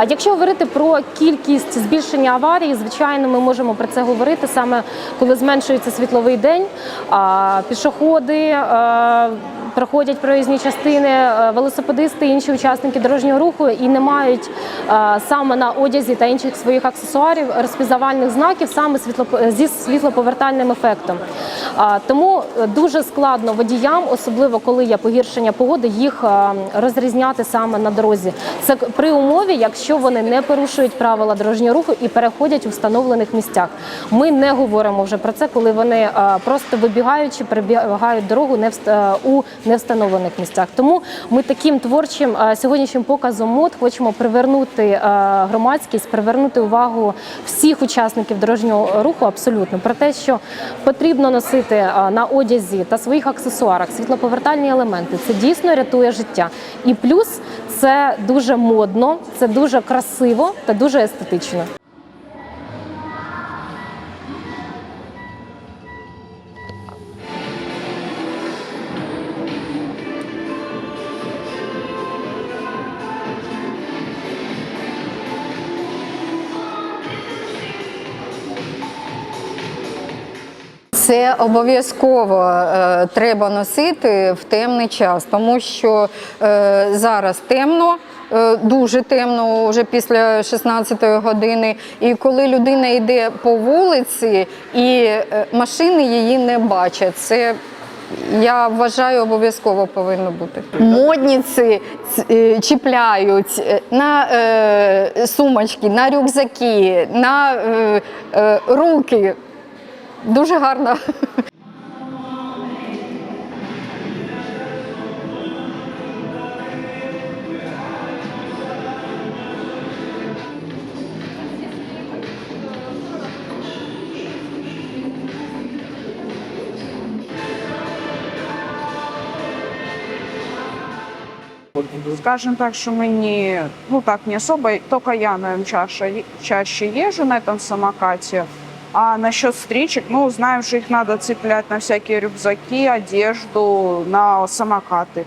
А якщо говорити про кількість збільшення аварій, звичайно, ми можемо про це говорити саме коли зменшується світловий день, пішоходи. е, Проходять проїзні частини, е, велосипедисти, інші учасники дорожнього руху і не мають е, саме на одязі та інших своїх аксесуарів розпізнавальних знаків саме зі світлоповертальним ефектом. Тому е, дуже складно водіям, особливо коли є погіршення погоди, їх е, розрізняти саме на дорозі. Це при умові, якщо вони не порушують правила дорожнього руху і переходять у встановлених місцях. Ми не говоримо вже про це, коли вони е, просто вибігаючи, перебігають дорогу у невстановлених місцях. Тому ми таким творчим сьогоднішнім показом мод хочемо привернути громадськість, привернути увагу всіх учасників дорожнього руху абсолютно про те, що потрібно носити е, на одязі та своїх аксесуарах світлоповертальні елементи. Це дійсно рятує життя. І плюс це дуже модно, це дуже красиво та дуже естетично. Це обов'язково е, треба носити в темний час, тому що е, зараз темно. е, Дуже темно вже після 16-ї години, і коли людина йде по вулиці і е, машини її не бачать, це я вважаю обов'язково повинно бути. Модниці е, чіпляють на е, сумочки, на рюкзаки, на е, е, руки. Дуже гарно. Скажем так, мы не, ну так, не особо, только я, наверное, чаще, чаще езжу на этом самокате. А насчет стричек, ну, знаем, что их надо цеплять на всякие рюкзаки, одежду, на самокаты.